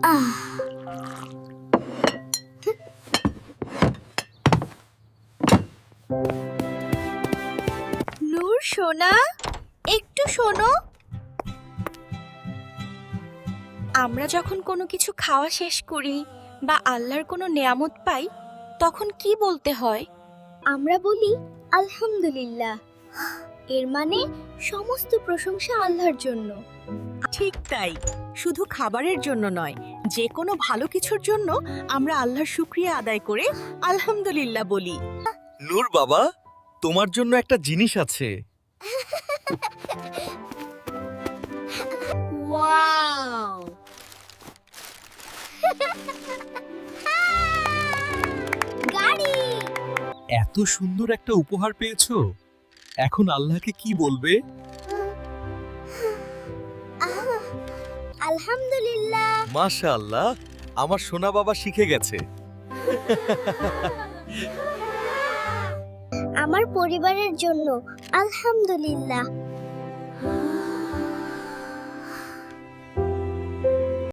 নূর, সোনা, একটু শোনো। আমরা যখন কোনো কিছু খাওয়া শেষ করি বা আল্লাহর কোনো নেয়ামত পাই, তখন কি বলতে হয়? আমরা বলি, আলহামদুলিল্লাহ। এর মানে সমস্ত প্রশংসা আল্লাহর জন্য। ঠিক তাই শুধু খাবারের জন্য নয় যে কোনো ভালো কিছুর জন্য আমরা আল্লাহর শুক্রিয়া আদায় করে আলহামদুলিল্লাহ বলি। নূর বাবা তোমার জন্য একটা জিনিস আছে। ওয়াও! গাড়ি! এত সুন্দর একটা উপহার পেয়েছ। এখন আল্লাহকে কি বলবে? আলহামদুলিল্লাহ। মাশাআল্লাহ আমার সোনা বাবা শিখে গেছে। আমার পরিবারের জন্য আলহামদুলিল্লাহ।